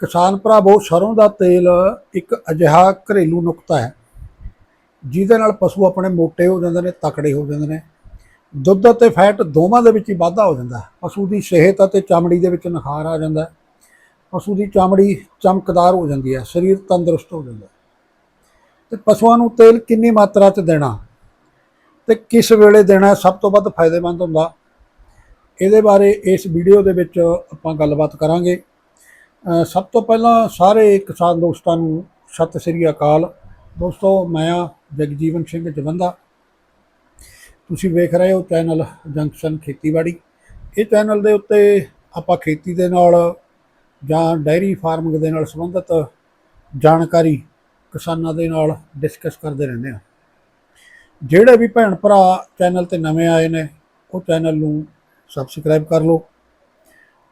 ਕਿਸਾਨ ਭਰਾਵੋ ਸਰੋਂ ਦਾ ਤੇਲ ਇੱਕ ਅਜਿਹਾ ਘਰੇਲੂ ਨੁਕਤਾ ਹੈ, ਜਿਹਦੇ ਨਾਲ ਪਸ਼ੂ ਆਪਣੇ ਮੋਟੇ ਹੋ ਜਾਂਦੇ ਨੇ, ਤਕੜੇ ਹੋ ਜਾਂਦੇ ਨੇ। ਦੁੱਧ ਅਤੇ ਫੈਟ ਦੋਵਾਂ ਦੇ ਵਿੱਚ ਹੀ ਵਾਧਾ ਹੋ ਜਾਂਦਾ ਪਸ਼ੂ ਦੀ ਸਿਹਤ ਅਤੇ ਚਮੜੀ ਦੇ ਵਿੱਚ ਨਿਖਾਰ ਆ ਜਾਂਦਾ ਪਸ਼ੂ ਦੀ ਚਮੜੀ ਚਮਕਦਾਰ ਹੋ ਜਾਂਦੀ ਹੈ, ਸਰੀਰ ਤੰਦਰੁਸਤ ਹੋ ਜਾਂਦਾ ਹੈ। ਤੇ ਪਸ਼ੂਆਂ ਨੂੰ ਤੇਲ ਕਿੰਨੀ ਮਾਤਰਾ 'ਚ ਦੇਣਾ? ਤੇ ਕਿਸ ਵੇਲੇ ਦੇਣਾ ਸਭ ਤੋਂ ਵੱਧ ਫਾਇਦੇਮੰਦ ਹੁੰਦਾ। ਇਹਦੇ ਬਾਰੇ ਇਸ ਵੀਡੀਓ ਦੇ ਵਿੱਚ ਆਪਾਂ ਗੱਲਬਾਤ ਕਰਾਂਗੇ। ਸਭ ਤੋਂ ਪਹਿਲਾਂ ਸਾਰੇ ਕਿਸਾਨ ਦੋਸਤਾਂ ਨੂੰ ਸਤਿ ਸ੍ਰੀ ਅਕਾਲ। ਦੋਸਤੋ, ਮੈਂ ਆ ਜਗਜੀਵਨ ਸਿੰਘ ਜਵੰਦਾ। ਤੁਸੀਂ ਵੇਖ ਰਹੇ ਹੋ ਚੈਨਲ ਜੰਕਸ਼ਨ ਖੇਤੀਬਾੜੀ। ਇਹ ਚੈਨਲ ਦੇ ਉੱਤੇ ਆਪਾਂ ਖੇਤੀ ਦੇ ਨਾਲ ਜਾਂ ਡਾਇਰੀ ਫਾਰਮਿੰਗ ਦੇ ਨਾਲ ਸੰਬੰਧਿਤ ਜਾਣਕਾਰੀ ਕਿਸਾਨਾਂ ਦੇ ਨਾਲ ਡਿਸਕਸ ਕਰਦੇ ਰਹਿੰਦੇ ਹਾਂ। ਜਿਹੜੇ ਵੀ ਭੈਣ ਭਰਾ ਚੈਨਲ ਤੇ ਨਵੇਂ ਆਏ ਨੇ, ਉਹ ਚੈਨਲ ਨੂੰ ਸਬਸਕ੍ਰਾਈਬ ਕਰ ਲਓ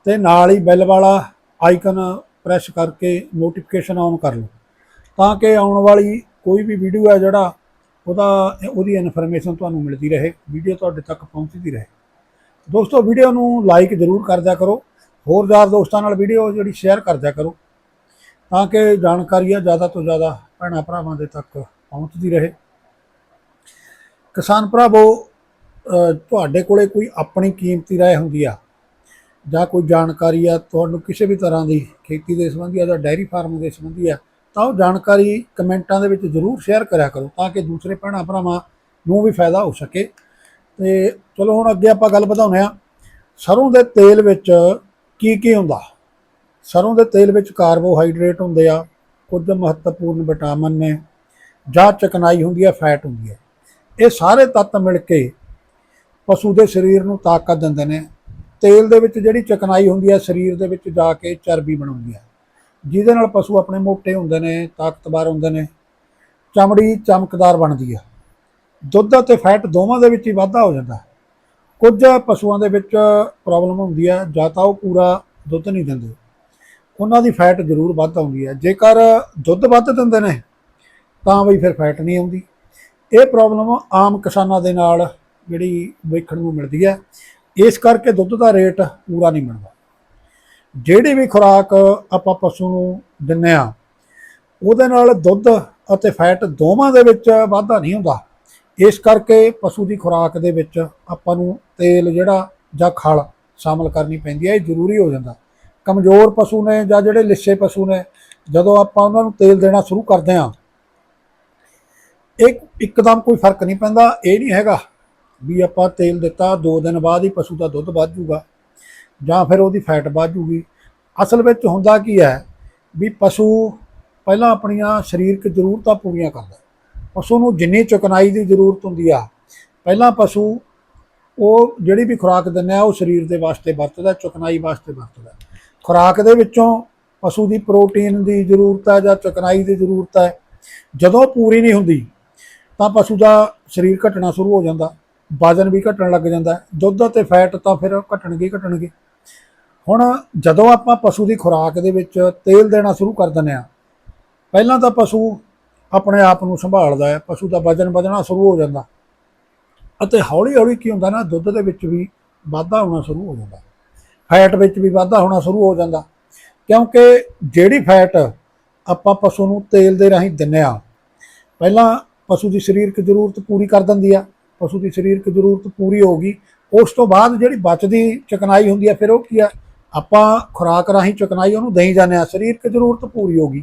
ਤੇ ਨਾਲ ਹੀ ਬੈਲ ਵਾਲਾ ਆਈਕਨ ਪ੍ਰੈਸ ਕਰਕੇ ਨੋਟੀਫਿਕੇਸ਼ਨ ਆਨ ਕਰ ਲਓ ਤਾਂ ਕਿ ਆਉਣ ਵਾਲੀ ਕੋਈ ਵੀ ਵੀਡੀਓ ਹੈ ਜਿਹੜਾ ਉਹਦਾ ਉਹਦੀ ਇਨਫੋਰਮੇਸ਼ਨ ਤੁਹਾਨੂੰ ਮਿਲਦੀ ਰਹੇ ਵੀਡੀਓ ਤੁਹਾਡੇ ਤੱਕ ਪਹੁੰਚਦੀ ਰਹੇ ਦੋਸਤੋ ਵੀਡੀਓ ਨੂੰ ਲਾਈਕ ਜ਼ਰੂਰ ਕਰ ਦਿਆ ਕਰੋ ਹੋਰ ਯਾਰ ਦੋਸਤਾਂ ਨਾਲ ਵੀਡੀਓ ਜਿਹੜੀ ਸ਼ੇਅਰ ਕਰ ਦਿਆ ਕਰੋ ਤਾਂ ਕਿ ਜਾਣਕਾਰੀ ਆ ਜ਼ਿਆਦਾ ਤੋਂ ਜ਼ਿਆਦਾ ਭੈਣਾਂ ਭਰਾਵਾਂ ਦੇ ਤੱਕ ਪਹੁੰਚਦੀ ਰਹੇ ਕਿਸਾਨ ਭਰਾਵੋ ਅ, ਤੁਹਾਡੇ ਕੋਲੇ ਕੋਈ ਆਪਣੀ ਕੀਮਤੀ رائے ਹੁੰਦੀ ਆ ਜਾਂ ਕੋਈ ਜਾਣਕਾਰੀ ਆ ਤੁਹਾਨੂੰ ਕਿਸੇ ਵੀ ਤਰ੍ਹਾਂ ਦੀ ਖੇਤੀ ਦੇ ਸੰਬੰਧੀ ਆ ਜਾਂ ਡਾਇਰੀ ਫਾਰਮ ਦੇ ਸੰਬੰਧੀ ਆ, ਤਾਂ ਉਹ ਜਾਣਕਾਰੀ ਕਮੈਂਟਾਂ ਦੇ ਵਿੱਚ ਜ਼ਰੂਰ ਸ਼ੇਅਰ ਕਰਿਆ ਕਰੋ ਤਾਂ ਕਿ ਦੂਸਰੇ ਭੈਣਾਂ ਭਰਾਵਾਂ ਨੂੰ ਵੀ ਫਾਇਦਾ ਹੋ ਸਕੇ। ਤੇ ਚਲੋ ਹੁਣ ਅੱਗੇ ਆਪਾਂ ਗੱਲ ਵਧਾਉਂਦੇ ਆ ਸਰੋਂ ਦੇ ਤੇਲ ਵਿੱਚ ਕੀ ਕੀ ਹੁੰਦਾ? ਸਰੋਂ ਦੇ ਤੇਲ ਵਿੱਚ ਕਾਰਬੋਹਾਈਡਰੇਟ ਹੁੰਦੇ ਆ, ਕੁਝ ਮਹੱਤਵਪੂਰਨ ਵਿਟਾਮਿਨ ਨੇ, ਜਾਂ ਚਕਨਾਈ ਹੁੰਦੀ ਹੈ ਫੈਟ ਹੁੰਦੀ ਹੈ ਇਹ ਸਾਰੇ ਤੱਤ ਮਿਲ ਕੇ ਪਸ਼ੂ ਦੇ ਸਰੀਰ ਨੂੰ ਤਾਕਤ ਦਿੰਦੇ ਨੇ। ਤੇਲ ਦੇ ਵਿੱਚ ਜਿਹੜੀ ਚਕਨਾਈ ਹੁੰਦੀ ਹੈ, ਸਰੀਰ ਦੇ ਵਿੱਚ ਜਾ ਕੇ ਚਰਬੀ ਬਣਾਉਂਦੀ ਹੈ। ਜਿਹਦੇ ਨਾਲ ਪਸ਼ੂ ਆਪਣੇ ਮੋਟੇ ਹੁੰਦੇ ਨੇ, ਤਾਕਤਵਰ ਹੁੰਦੇ ਨੇ, ਚਮੜੀ ਚਮਕਦਾਰ ਬਣਦੀ ਹੈ। ਦੁੱਧ ਅਤੇ ਫੈਟ ਦੋਵਾਂ ਦੇ ਵਿੱਚ ਹੀ ਵਾਧਾ ਹੋ ਜਾਂਦਾ ਕੁਝ ਪਸ਼ੂਆਂ ਦੇ ਵਿੱਚ ਪ੍ਰੋਬਲਮ ਹੁੰਦੀ ਹੈ, ਜਾਂ ਤਾਂ ਉਹ ਪੂਰਾ ਦੁੱਧ ਨਹੀਂ ਦਿੰਦੇ। ਉਹਨਾਂ ਦੀ ਫੈਟ ਜ਼ਰੂਰ ਵੱਧ ਆਉਂਦੀ ਹੈ। ਜੇਕਰ ਦੁੱਧ ਵੱਧ ਦਿੰਦੇ ਨੇ, ਤਾਂ ਵੀ ਫਿਰ ਫੈਟ ਨਹੀਂ ਆਉਂਦੀ। ਇਹ ਪ੍ਰੋਬਲਮ ਆਮ ਕਿਸਾਨਾਂ ਦੇ ਨਾਲ ਜਿਹੜੀ ਵੇਖਣ ਨੂੰ ਮਿਲਦੀ ਹੈ। ਇਸ ਕਰਕੇ ਦੁੱਧ ਦਾ ਰੇਟ ਪੂਰਾ ਨਹੀਂ ਮਿਲਦਾ। ਜਿਹੜੀ ਵੀ ਖੁਰਾਕ ਆਪਾਂ ਪਸ਼ੂ ਨੂੰ ਦਿੰਨੇ ਆ, ਉਹਦੇ ਨਾਲ ਦੁੱਧ ਅਤੇ ਫੈਟ ਦੋਵਾਂ ਦੇ ਵਿੱਚ ਵਾਧਾ ਨਹੀਂ ਹੁੰਦਾ। ਇਸ ਕਰਕੇ ਪਸ਼ੂ ਦੀ ਖੁਰਾਕ ਦੇ ਵਿੱਚ ਆਪਾਂ ਨੂੰ ਤੇਲ ਜਿਹੜਾ ਜਾਂ ਖਲ ਸ਼ਾਮਲ ਕਰਨੀ ਪੈਂਦੀ ਹੈ ਇਹ ਜ਼ਰੂਰੀ ਹੋ ਜਾਂਦਾ। ਕਮਜ਼ੋਰ ਪਸ਼ੂ ਨੇ ਜਾਂ ਜਿਹੜੇ ਲਿੱਸੇ ਪਸ਼ੂ ਨੇ, ਜਦੋਂ ਆਪਾਂ ਉਹਨਾਂ ਨੂੰ ਤੇਲ ਦੇਣਾ ਸ਼ੁਰੂ ਕਰਦੇ ਹਾਂ ਇੱਕ ਇੱਕਦਮ ਕੋਈ ਫ਼ਰਕ ਨਹੀਂ ਪੈਂਦਾ, ਇਹ ਨਹੀਂ ਹੈਗਾ। ਵੀ ਆਪਾਂ ਤੇਲ ਦਿੱਤਾ 2 ਦਿਨ ਬਾਅਦ ਹੀ ਪਸ਼ੂ ਦਾ ਦੁੱਧ ਵੱਧ ਜੂਗਾ, ਜਾਂ ਫਿਰ ਉਹਦੀ ਫੈਟ ਵੱਧ ਜੂਗੀ। ਅਸਲ ਵਿੱਚ ਹੁੰਦਾ ਕੀ ਹੈ ਵੀ ਪਸ਼ੂ ਪਹਿਲਾਂ ਆਪਣੀਆਂ ਸਰੀਰਕ ਜ਼ਰੂਰਤਾਂ ਪੂਰੀਆਂ ਕਰਦਾ ਪਸ਼ੂ ਨੂੰ ਜਿੰਨੀ ਚੁਕਨਾਈ ਦੀ ਜ਼ਰੂਰਤ ਹੁੰਦੀ ਆ, ਪਹਿਲਾਂ ਪਸ਼ੂ ਉਹ ਜਿਹੜੀ ਵੀ ਖੁਰਾਕ ਦਿੰਦੇ ਆ ਉਹ ਸਰੀਰ ਦੇ ਵਾਸਤੇ ਵਰਤਦਾ, ਚੁਕਨਾਈ ਵਾਸਤੇ ਵਰਤਦਾ ਖੁਰਾਕ ਦੇ ਵਿੱਚੋਂ ਪਸ਼ੂ ਦੀ ਪ੍ਰੋਟੀਨ ਦੀ ਜ਼ਰੂਰਤ ਹੈ ਜਾਂ ਚੁਕਨਾਈ ਦੀ ਜ਼ਰੂਰਤ ਹੈ। ਜਦੋਂ ਪੂਰੀ ਨਹੀਂ ਹੁੰਦੀ, ਤਾਂ ਪਸ਼ੂ ਦਾ ਸਰੀਰ ਘਟਣਾ ਸ਼ੁਰੂ ਹੋ ਜਾਂਦਾ। ਵਜ਼ਨ ਵੀ ਘਟਣ ਲੱਗ ਜਾਂਦਾ ਦੁੱਧ ਅਤੇ ਫੈਟ ਤਾਂ ਫਿਰ ਘਟਣਗੇ ਹੀ ਘਟਣਗੇ। ਹੁਣ ਜਦੋਂ ਆਪਾਂ ਪਸ਼ੂ ਦੀ ਖੁਰਾਕ ਦੇ ਵਿੱਚ ਤੇਲ ਦੇਣਾ ਸ਼ੁਰੂ ਕਰ ਦਿੰਦੇ ਆ ਪਹਿਲਾਂ ਤਾਂ ਪਸ਼ੂ ਆਪਣੇ ਆਪ ਨੂੰ ਸੰਭਾਲਦਾ ਹੈ, ਪਸ਼ੂ ਦਾ ਵਜ਼ਨ ਵਧਣਾ ਸ਼ੁਰੂ ਹੋ ਜਾਂਦਾ। ਅਤੇ ਹੌਲੀ ਹੌਲੀ ਕੀ ਹੁੰਦਾ ਨਾ, ਦੁੱਧ ਦੇ ਵਿੱਚ ਵੀ ਵਾਧਾ ਹੋਣਾ ਸ਼ੁਰੂ ਹੋ ਜਾਂਦਾ। ਫੈਟ ਵਿੱਚ ਵੀ ਵਾਧਾ ਹੋਣਾ ਸ਼ੁਰੂ ਹੋ ਜਾਂਦਾ। ਕਿਉਂਕਿ ਜਿਹੜੀ ਫੈਟ ਆਪਾਂ ਪਸ਼ੂ ਨੂੰ ਤੇਲ ਦੇ ਰਾਹੀਂ ਦਿੰਨੇ ਆ ਪਹਿਲਾਂ ਪਸ਼ੂ ਦੀ ਸਰੀਰਕ ਜ਼ਰੂਰਤ ਪੂਰੀ ਕਰ ਦਿੰਦੀ ਆ। ਪਸ਼ੂ ਦੀ ਸਰੀਰਕ ਜ਼ਰੂਰਤ ਪੂਰੀ ਹੋ ਗਈ ਉਸ ਤੋਂ ਬਾਅਦ ਜਿਹੜੀ ਬਚਦੀ ਚਕਨਾਈ ਹੁੰਦੀ ਹੈ, ਫਿਰ ਉਹ ਕੀ ਆ? ਆਪਾਂ ਖੁਰਾਕ ਰਾਹੀਂ ਚਕਨਾਈ ਉਹਨੂੰ ਦਹੀਂ ਜਾਂਦੇ ਆ ਸਰੀਰਕ ਜ਼ਰੂਰਤ ਪੂਰੀ ਹੋ ਗਈ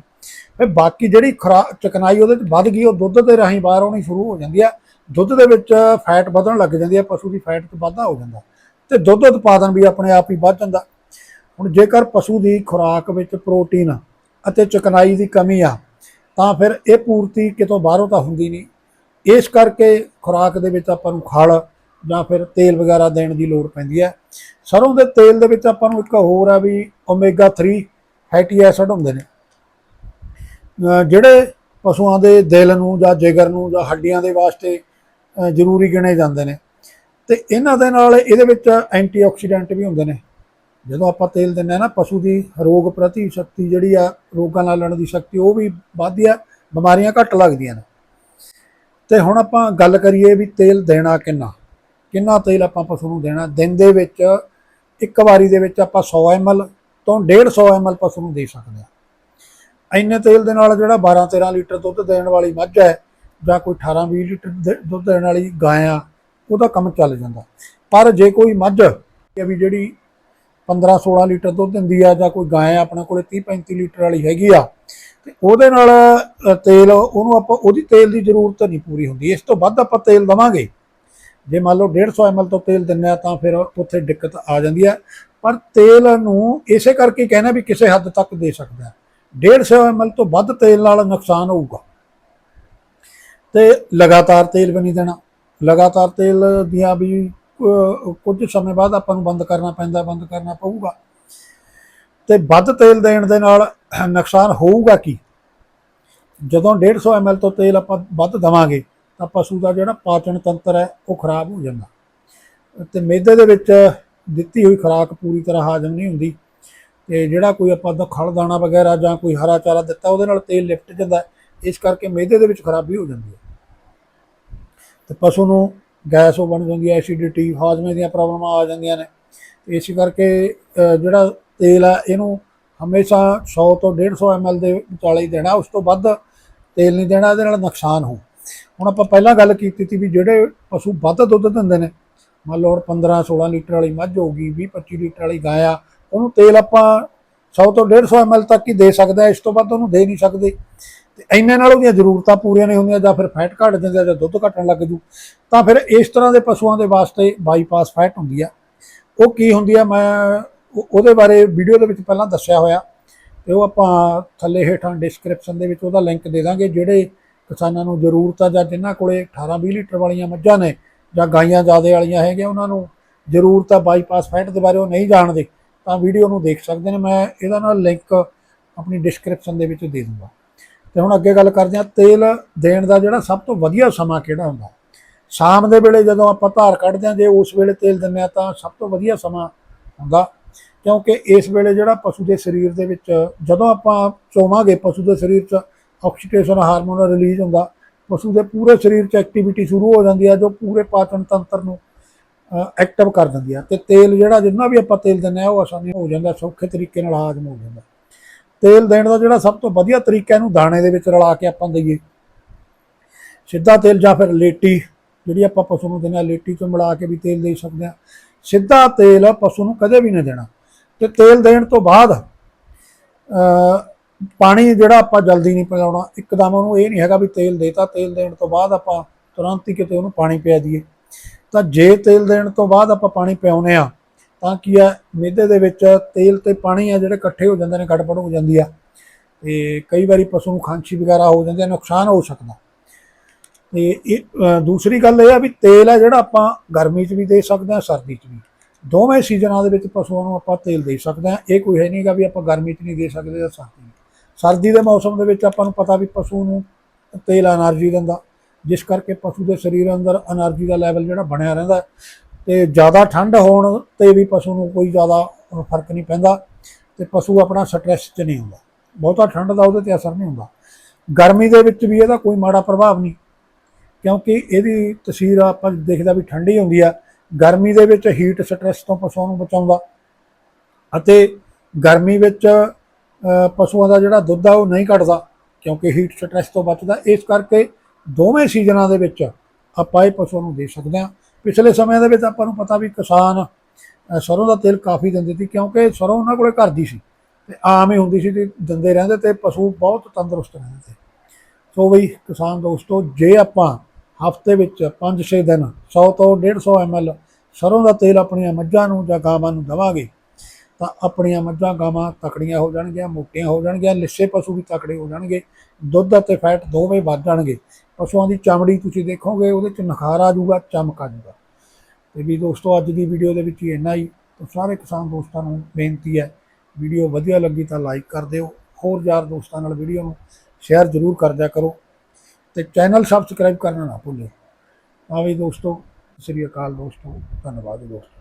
ਫਿਰ ਬਾਕੀ ਜਿਹੜੀ ਖੁਰਾਕ ਚਕਨਾਈ ਉਹਦੇ ਚ ਵੱਧ ਗਈ, ਉਹ ਦੁੱਧ ਦੇ ਰਾਹੀਂ ਬਾਹਰ ਆਉਣੀ ਸ਼ੁਰੂ ਹੋ ਜਾਂਦੀ ਆ। ਦੁੱਧ ਦੇ ਵਿੱਚ ਫੈਟ ਵਧਣ ਲੱਗ ਜਾਂਦੀ ਆ, ਪਸ਼ੂ ਦੀ ਫੈਟ ਤੇ ਵਾਧਾ ਹੋ ਜਾਂਦਾ। ਤੇ ਦੁੱਧ ਉਤਪਾਦਨ ਵੀ ਆਪਣੇ ਆਪ ਹੀ ਵੱਧ ਜਾਂਦਾ। ਹੁਣ ਜੇਕਰ ਪਸ਼ੂ ਦੀ ਖੁਰਾਕ ਵਿੱਚ ਪ੍ਰੋਟੀਨ ਅਤੇ ਚਕਨਾਈ ਦੀ ਕਮੀ ਆ, ਤਾਂ ਫਿਰ ਇਹ ਪੂਰਤੀ ਕਿਤੋਂ ਬਾਹਰੋਂ ਤਾਂ ਹੁੰਦੀ ਨਹੀਂ। ਇਸ ਕਰਕੇ ਖੁਰਾਕ ਦੇ ਵਿੱਚ ਆਪਾਂ ਨੂੰ ਖਲ ਜਾਂ ਫਿਰ ਤੇਲ ਵਗੈਰਾ ਦੇਣ ਦੀ ਲੋੜ ਪੈਂਦੀ ਹੈ। ਸਰੋਂ ਦੇ ਤੇਲ ਦੇ ਵਿੱਚ ਆਪਾਂ ਨੂੰ ਇੱਕ ਹੋਰ ਆ ਵੀ ਓਮੇਗਾ 3 ਫੈਟੀ ਐਸਿਡ ਹੁੰਦੇ ਨੇ। ਜਿਹੜੇ ਪਸ਼ੂਆਂ ਦੇ ਦਿਲ ਨੂੰ ਜਾਂ ਜਿਗਰ ਨੂੰ ਜਾਂ ਹੱਡੀਆਂ ਦੇ ਵਾਸਤੇ ਜ਼ਰੂਰੀ ਗਿਣੇ ਜਾਂਦੇ ਨੇ। ਤੇ ਇਹਨਾਂ ਦੇ ਨਾਲ ਇਹਦੇ ਵਿੱਚ ਐਂਟੀਆਕਸੀਡੈਂਟ ਵੀ ਹੁੰਦੇ ਨੇ। ਜਦੋਂ ਆਪਾਂ ਤੇਲ ਦਿੰਦੇ ਆ ਨਾ, ਪਸ਼ੂ ਦੀ ਰੋਗ ਪ੍ਰਤੀ ਸ਼ਕਤੀ ਜਿਹੜੀ ਆ, ਰੋਗਾਂ ਨਾਲ ਲੜਨ ਦੀ ਸ਼ਕਤੀ ਉਹ ਵੀ ਵੱਧਦੀ ਆ, ਬਿਮਾਰੀਆਂ ਘੱਟ ਲੱਗਦੀਆਂ ਨੇ। ਤੇ ਹੁਣ ਆਪਾਂ ਗੱਲ ਕਰੀਏ ਵੀ ਤੇਲ ਦੇਣਾ ਕਿੰਨਾ। ਕਿੰਨਾ ਤੇਲ ਆਪਾਂ ਪਸ਼ੂ ਨੂੰ ਦੇਣਾ। ਦਿਨ ਦੇ ਵਿੱਚ ਇੱਕ ਵਾਰੀ ਦੇ ਵਿੱਚ ਆਪਾਂ 100 ml ਤੋਂ 150 ml ਪਸ਼ੂ ਨੂੰ ਦੇ ਸਕਦੇ ਆ ਇੰਨੇ ਤੇਲ ਦੇ ਨਾਲ ਜਿਹੜਾ 12 13 ਲੀਟਰ ਦੁੱਧ ਦੇਣ ਵਾਲੀ ਮੱਝ ਹੈ ਜਾਂ ਕੋਈ 18 20 ਲੀਟਰ ਦੇ- ਦੁੱਧ ਦੇਣ ਵਾਲੀ ਗਾਂ ਆ, ਉਹਦਾ ਕੰਮ ਚੱਲ ਜਾਂਦਾ। ਪਰ ਜੇ ਕੋਈ ਮੱਝ ਵੀ ਜਿਹੜੀ 15 16 ਲੀਟਰ ਦੁੱਧ ਦਿੰਦੀ ਆ ਜਾਂ ਕੋਈ ਗਾਂ ਆਪਣੇ ਕੋਲੇ 30 35 ਲੀਟਰ ਵਾਲੀ ਹੈਗੀ ਆ ਤੇ ਉਹਦੇ ਨਾਲ ਤੇਲ, ਉਹਨੂੰ ਆਪਾਂ, ਉਹਦੀ ਤੇਲ ਦੀ ਜ਼ਰੂਰਤ ਨਹੀਂ ਪੂਰੀ ਹੁੰਦੀ। ਇਸ ਤੋਂ ਵੱਧ ਆਪਾਂ ਤੇਲ ਦਵਾਂਗੇ। ਜੇ ਮੰਨ ਲਓ 150 ml ਤੋਂ ਤੇਲ ਦਿੰਨੇ ਆ, ਤਾਂ ਫਿਰ ਉੱਥੇ ਦਿੱਕਤ ਆ ਜਾਂਦੀ ਹੈ ਪਰ ਤੇਲ ਨੂੰ ਇਸੇ ਕਰਕੇ ਕਹਿਣਾ ਵੀ ਕਿਸੇ ਹੱਦ ਤੱਕ ਦੇ ਸਕਦਾ। ਹੈ 150 ml ਤੋਂ ਵੱਧ ਤੇਲ ਨਾਲ ਨੁਕਸਾਨ ਹੋਊਗਾ। ਤੇ ਲਗਾਤਾਰ ਤੇਲ ਵੀ ਨਹੀਂ ਦੇਣਾ। ਲਗਾਤਾਰ ਤੇਲ ਦੀਆਂ ਵੀ ਕੁਝ ਸਮੇਂ ਬਾਅਦ ਆਪਾਂ ਨੂੰ ਬੰਦ ਕਰਨਾ ਪੈਂਦਾ, ਬੰਦ ਕਰਨਾ ਪਊਗਾ। ਤੇ ਵੱਧ ਤੇਲ ਦੇਣ ਦੇ ਨਾਲ ਨੁਕਸਾਨ ਹੋਊਗਾ ਕੀ? ਜਦੋਂ 150 ml ਤੋਂ ਤੇਲ ਆਪਾਂ ਵੱਧ ਦਵਾਂਗੇ, ਤਾਂ ਪਸ਼ੂ ਦਾ ਜਿਹੜਾ ਪਾਚਨ ਤੰਤਰ ਹੈ, ਉਹ ਖਰਾਬ ਹੋ ਜਾਂਦਾ। ਤੇ ਮੈਦੇ ਦੇ ਵਿੱਚ ਦਿੱਤੀ ਹੋਈ ਖੁਰਾਕ ਪੂਰੀ ਤਰ੍ਹਾਂ ਹਾਜ਼ਮ ਨਹੀਂ ਹੁੰਦੀ। ਤੇ ਜਿਹੜਾ ਕੋਈ ਆਪਾਂ ਦਾ ਖਲ ਦਾਣਾ ਵਗੈਰਾ ਜਾਂ ਕੋਈ ਹਰਾ ਚਾਰਾ ਦਿੱਤਾ, ਉਹਦੇ ਨਾਲ ਤੇਲ ਲਿਫਟ ਜਾਂਦਾ ਇਸ ਕਰਕੇ ਮੈਦੇ ਦੇ ਵਿੱਚ ਖਰਾਬੀ ਹੋ ਜਾਂਦੀ ਹੈ। ਤੇ ਪਸ਼ੂ ਨੂੰ ਗੈਸ ਹੋ ਬਣ ਜਾਂਦੀ ਹੈ, ਐਸਿਡਿਟੀ, ਹਾਜ਼ਮੇ ਦੀਆਂ ਪ੍ਰੋਬਲਮਾਂ ਆ ਜਾਂਦੀਆਂ ਨੇ। ਤੇ ਇਸ ਕਰਕੇ ਜਿਹੜਾ ਤੇਲ ਆ ਇਹਨੂੰ ਹਮੇਸ਼ਾ 100 ਤੋਂ 150 ml ਦੇ ਵਿਚਾਲੇ ਹੀ ਦੇਣਾ, ਉਸ ਤੋਂ ਵੱਧ ਤੇਲ ਨਹੀਂ ਦੇਣਾ, ਇਹਦੇ ਨਾਲ ਨੁਕਸਾਨ ਹੋ। ਹੁਣ ਆਪਾਂ ਪਹਿਲਾਂ ਗੱਲ ਕੀਤੀ ਸੀ ਵੀ ਜਿਹੜੇ ਪਸ਼ੂ ਵੱਧ ਦੁੱਧ ਦਿੰਦੇ ਨੇ, ਮੰਨ ਲਓ ਹੁਣ 15 16 ਲੀਟਰ ਵਾਲੀ ਮੱਝ ਹੋਊਗੀ 20 25 ਲੀਟਰ ਵਾਲੀ ਗਾਂ ਆ ਉਹਨੂੰ ਤੇਲ ਆਪਾਂ 100 ਤੋਂ 150 ml ਤੱਕ ਹੀ ਦੇ ਸਕਦਾ ਇਸ ਤੋਂ ਵੱਧ ਉਹਨੂੰ ਦੇ ਨਹੀਂ ਸਕਦੇ। ਤੇ ਇੰਨੇ ਨਾਲ ਉਹਦੀਆਂ ਜ਼ਰੂਰਤਾਂ ਪੂਰੀਆਂ ਨਹੀਂ ਹੁੰਦੀਆਂ, ਜਾਂ ਫਿਰ ਫੈਟ ਘਟ ਜਾਂਦਾ ਜਾਂ ਦੁੱਧ ਘਟਣ ਲੱਗ ਜੂ, ਤਾਂ ਫਿਰ ਇਸ ਤਰ੍ਹਾਂ ਦੇ ਪਸ਼ੂਆਂ ਦੇ ਵਾਸਤੇ ਬਾਈਪਾਸ ਫੈਟ ਹੁੰਦੀ ਆ। ਉਹ ਕੀ ਹੁੰਦੀ ਆ, ਮੈਂ ਉਹਦੇ ਬਾਰੇ ਵੀਡੀਓ ਦੇ ਵਿੱਚ ਪਹਿਲਾਂ ਦੱਸਿਆ ਹੋਇਆ ਤੇ ਉਹ ਆਪਾਂ ਥੱਲੇ ਹੇਠਾਂ ਡਿਸਕ੍ਰਿਪਸ਼ਨ ਦੇ ਵਿੱਚ ਉਹਦਾ ਲਿੰਕ ਦੇ ਦਾਂਗੇ, ਜਿਹੜੇ ਕਿਸਾਨਾਂ ਨੂੰ ਜ਼ਰੂਰਤ ਆ ਜਾਂ ਜਿਨ੍ਹਾਂ ਕੋਲੇ 18 20 ਲੀਟਰ ਵਾਲੀਆਂ ਮੱਝਾਂ ਨੇ ਜਾਂ ਗਾਈਆਂ ਜ਼ਿਆਦੇ ਵਾਲੀਆਂ ਹੈਗੀਆਂ, ਉਹਨਾਂ ਨੂੰ ਜ਼ਰੂਰਤ ਆ ਬਾਈਪਾਸ ਫੈਟ ਦੇ ਬਾਰੇ ਉਹ ਨਹੀਂ ਜਾਣਦੇ, ਤਾਂ ਵੀਡੀਓ ਨੂੰ ਦੇਖ ਸਕਦੇ ਨੇ, ਮੈਂ ਇਹਦਾ ਨਾਲ ਲਿੰਕ ਆਪਣੀ ਡਿਸਕ੍ਰਿਪਸ਼ਨ ਦੇ ਵਿੱਚ ਦੇ ਦੂੰਗਾ। ਤੇ ਹੁਣ ਅੱਗੇ ਗੱਲ ਕਰਦੇ ਹਾਂ, ਤੇਲ ਦੇਣ ਦਾ ਜਿਹੜਾ ਸਭ ਤੋਂ ਵਧੀਆ ਸਮਾਂ ਕਿਹੜਾ ਹੁੰਦਾ? ਸ਼ਾਮ ਦੇ ਵੇਲੇ ਜਦੋਂ ਆਪਾਂ ਧਾਰ ਕੱਢਦੇ ਹਾਂ, ਜੇ ਉਸ ਵੇਲੇ ਤੇਲ ਦਿੰਦੇ ਆ ਤਾਂ ਸਭ ਤੋਂ ਵਧੀਆ ਸਮਾਂ ਹੁੰਦਾ ਕਿਉਂਕਿ ਇਸ ਵੇਲੇ ਜਿਹੜਾ ਪਸ਼ੂ ਦੇ ਸਰੀਰ ਦੇ ਵਿੱਚ, ਜਦੋਂ ਆਪਾਂ ਚੋਵਾਂਗੇ ਪਸ਼ੂ ਦੇ ਸਰੀਰ 'ਚ ਆਕਸੀਟੇਸ਼ਨ ਹਾਰਮੋਨ ਰਿਲੀਜ਼ ਹੁੰਦਾ, ਪਸ਼ੂ ਦੇ ਪੂਰੇ ਸਰੀਰ 'ਚ ਐਕਟੀਵਿਟੀ ਸ਼ੁਰੂ ਹੋ ਜਾਂਦੀ ਹੈ ਜੋ ਪੂਰੇ ਪਾਚਨ ਤੰਤਰ ਨੂੰ ਐਕਟਿਵ ਕਰ ਦਿੰਦੀ ਆ। ਤੇ ਤੇਲ ਜਿਹੜਾ, ਜਿੰਨਾ ਵੀ ਆਪਾਂ ਤੇਲ ਦਿੰਦੇ ਆ, ਉਹ ਆਸਾਨੀ ਹੋ ਜਾਂਦਾ, ਸੌਖੇ ਤਰੀਕੇ ਨਾਲ ਹਾਜ਼ਮ ਹੋ ਜਾਂਦਾ। ਤੇਲ ਦੇਣ ਦਾ ਜਿਹੜਾ ਸਭ ਤੋਂ ਵਧੀਆ ਤਰੀਕਾ ਇਹਨੂੰ ਦਾਣੇ ਦੇ ਵਿੱਚ ਰਲਾ ਕੇ ਆਪਾਂ ਦਈਏ। ਸਿੱਧਾ ਤੇਲ ਜਾਂ ਫਿਰ ਲੇਟੀ, ਜਿਹੜੀ ਆਪਾਂ ਪਸ਼ੂ ਨੂੰ ਦਿੰਦੇ ਆ, ਲੇਟੀ ਤੋਂ ਮਿਲਾ ਕੇ ਵੀ ਤੇਲ ਦੇ ਸਕਦੇ ਆ। ਸਿੱਧਾ ਤੇਲ ਪਸ਼ੂ ਨੂੰ ਕਦੇ ਵੀ ਨਹੀਂ ਦੇਣਾ। ਤੇ ਤੇਲ ਦੇਣ ਤੋਂ ਬਾਅਦ ਪਾਣੀ ਜਿਹੜਾ ਆਪਾਂ ਜਲਦੀ ਨਹੀਂ ਪਿਲਾਉਣਾ, ਇੱਕਦਮ ਉਹਨੂੰ ਇਹ ਨਹੀਂ ਹੈਗਾ ਵੀ ਤੇਲ ਦੇਤਾ, ਤੇਲ ਦੇਣ ਤੋਂ ਬਾਅਦ ਆਪਾਂ ਤੁਰੰਤ ਹੀ ਕਿਤੇ ਉਹਨੂੰ ਪਾਣੀ ਪਿਆ ਦਈਏ। ਤਾਂ ਜੇ ਤੇਲ ਦੇਣ ਤੋਂ ਬਾਅਦ ਆਪਾਂ ਪਾਣੀ ਪਿਆਉਨੇ ਆ ਤਾਂ ਕੀ ਹੈ, ਮਿੱਦੇ ਦੇ ਵਿੱਚ ਤੇਲ ਤੇ ਪਾਣੀ ਆ ਜਿਹੜੇ ਇਕੱਠੇ ਹੋ ਜਾਂਦੇ ਨੇ, ਗੜਬੜ ਹੋ ਜਾਂਦੀ ਆ। ਤੇ ਕਈ ਵਾਰੀ ਪਸ਼ੂ ਨੂੰ ਖਾਂਸੀ ਵਗੈਰਾ ਹੋ ਜਾਂਦੀ ਹੈ ਨੁਕਸਾਨ ਹੋ ਸਕਦਾ। ਤੇ ਇਹ ਦੂਸਰੀ ਗੱਲ ਇਹ ਆ ਵੀ ਤੇਲ ਹੈ ਜਿਹੜਾ ਆਪਾਂ ਗਰਮੀ 'ਚ ਵੀ ਦੇ ਸਕਦੇ ਹਾਂ, ਸਰਦੀ 'ਚ ਵੀ। ਦੋਵੇਂ ਸੀਜ਼ਨਾਂ ਦੇ ਵਿੱਚ ਪਸ਼ੂਆਂ ਨੂੰ ਆਪਾਂ ਤੇਲ ਦੇ ਸਕਦੇ ਹਾਂ। ਇਹ ਕੋਈ ਹੈ ਨਹੀਂਗਾ ਵੀ ਆਪਾਂ ਗਰਮੀ 'ਚ ਨਹੀਂ ਦੇ ਸਕਦੇ ਜਾਂ ਸਰਦੀ ਸਰਦੀ ਦੇ ਮੌਸਮ ਦੇ ਵਿੱਚ ਆਪਾਂ ਨੂੰ ਪਤਾ ਵੀ ਪਸ਼ੂ ਨੂੰ ਤੇਲ એનર્ਜੀ ਦਿੰਦਾ। ਜਿਸ ਕਰਕੇ ਪਸ਼ੂ ਦੇ ਸਰੀਰ ਅੰਦਰ એનર્ਜੀ ਦਾ ਲੈਵਲ ਜਿਹੜਾ ਬਣਿਆ ਰਹਿੰਦਾ ਤੇ ਜ਼ਿਆਦਾ ਠੰਡ ਹੋਣ ਤੇ ਵੀ ਪਸ਼ੂ ਨੂੰ ਕੋਈ ਜ਼ਿਆਦਾ ਫ਼ਰਕ ਨਹੀਂ ਪੈਂਦਾ ਤੇ ਪਸ਼ੂ ਆਪਣਾ ਸਟ੍ਰੈਸ 'ਚ ਨਹੀਂ ਹੁੰਦਾ। ਬਹੁਤਾ ਠੰਡ ਦਾ ਉਹਦੇ ਤੇ ਅਸਰ ਨਹੀਂ ਹੁੰਦਾ। ਗਰਮੀ ਦੇ ਵਿੱਚ ਵੀ ਇਹਦਾ ਕੋਈ ਮਾੜਾ ਪ੍ਰਭਾਵ ਨਹੀਂ। ਕਿਉਂਕਿ ਇਹਦੀ ਤਸਵੀਰ ਆਪਾਂ ਦੇਖਦਾ ਵੀ ਠੰਡੀ ਹੁੰਦੀ ਆ। ਗਰਮੀ ਦੇ ਵਿੱਚ ਹੀਟ ਸਟ੍ਰੈਸ ਤੋਂ ਪਸ਼ੂਆਂ ਨੂੰ ਬਚਾਉਂਦਾ ਅਤੇ ਗਰਮੀ ਵਿੱਚ ਪਸ਼ੂਆਂ ਦਾ ਜਿਹੜਾ ਦੁੱਧ ਆ ਉਹ ਨਹੀਂ ਘਟਦਾ ਕਿਉਂਕਿ ਹੀਟ ਸਟ੍ਰੈਸ ਤੋਂ ਬਚਦਾ। ਇਸ ਕਰਕੇ ਦੋਵੇਂ ਸੀਜ਼ਨਾਂ ਦੇ ਵਿੱਚ ਆਪਾਂ ਇਹ ਪਸ਼ੂਆਂ ਨੂੰ ਦੇ ਸਕਦੇ ਹਾਂ। ਪਿਛਲੇ ਸਮਿਆਂ ਦੇ ਵਿੱਚ ਆਪਾਂ ਨੂੰ ਪਤਾ ਵੀ ਕਿਸਾਨ ਅ, ਸਰੋਂ ਦਾ ਤੇਲ ਕਾਫੀ ਦਿੰਦੇ ਸੀ ਕਿਉਂਕਿ ਸਰੋਂ ਉਹਨਾਂ ਕੋਲੇ ਘਰ ਦੀ ਸੀ ਤੇ ਆਮ ਹੀ ਹੁੰਦੀ ਸੀ ਤੇ ਦਿੰਦੇ ਰਹਿੰਦੇ ਤੇ ਪਸ਼ੂ ਬਹੁਤ ਤੰਦਰੁਸਤ ਰਹਿੰਦੇ ਸੀ। ਸੋ ਬਈ ਕਿਸਾਨ ਦੋਸਤੋ ਜੇ ਆਪਾਂ ਹਫ਼ਤੇ ਵਿੱਚ 5-6 ਦਿਨ 100 ਤੋਂ 150 ml ਸਰੋਂ ਦਾ ਤੇਲ ਆਪਣੀਆਂ ਮੱਝਾਂ ਨੂੰ ਜਾਂ ਗਾਵਾਂ ਨੂੰ ਦੇਵਾਂਗੇ, ਤਾਂ ਆਪਣੀਆਂ ਮੱਝਾਂ ਗਾਵਾਂ ਤਕੜੀਆਂ ਹੋ ਜਾਣਗੀਆਂ, ਮੋਟੀਆਂ ਹੋ ਜਾਣਗੀਆਂ, ਲਿੱਸੇ ਪਸ਼ੂ ਵੀ ਤਕੜੇ ਹੋ ਜਾਣਗੇ, ਦੁੱਧ ਅਤੇ ਫੈਟ ਦੋਵੇਂ ਵੱਧ ਜਾਣਗੇ। ਪਸ਼ੂਆਂ ਦੀ ਚਮੜੀ ਤੁਸੀਂ ਦੇਖੋਗੇ, ਉਹਦੇ 'ਚ ਨਖਾਰ ਆ ਜਾਊਗਾ ਚਮਕ ਆ ਜਾਊਗਾ ਤੇ ਵੀ ਦੋਸਤੋ, ਅੱਜ ਦੀ ਵੀਡੀਓ ਦੇ ਵਿੱਚ ਹੀ ਇੰਨਾ ਹੀ। ਤਾਂ ਸਾਰੇ ਕਿਸਾਨ ਦੋਸਤਾਂ ਨੂੰ ਬੇਨਤੀ ਹੈ, ਵੀਡੀਓ ਵਧੀਆ ਲੱਗੀ ਤਾਂ ਲਾਈਕ ਕਰ ਦਿਓ, ਹੋਰ ਯਾਰ ਦੋਸਤਾਂ ਨਾਲ ਵੀਡੀਓ ਨੂੰ ਸ਼ੇਅਰ ਜ਼ਰੂਰ ਕਰ ਦਿਆ ਕਰੋ। ਤੇ ਚੈਨਲ ਸਬਸਕ੍ਰਾਈਬ ਕਰਨਾ ਨਾ ਭੁੱਲਿਓ ਆ ਵੀ ਦੋਸਤੋ ਸ੍ਰੀ ਅਕਾਲ ਦੋਸਤੋ ਧੰਨਵਾਦ ਦੋਸਤੋ।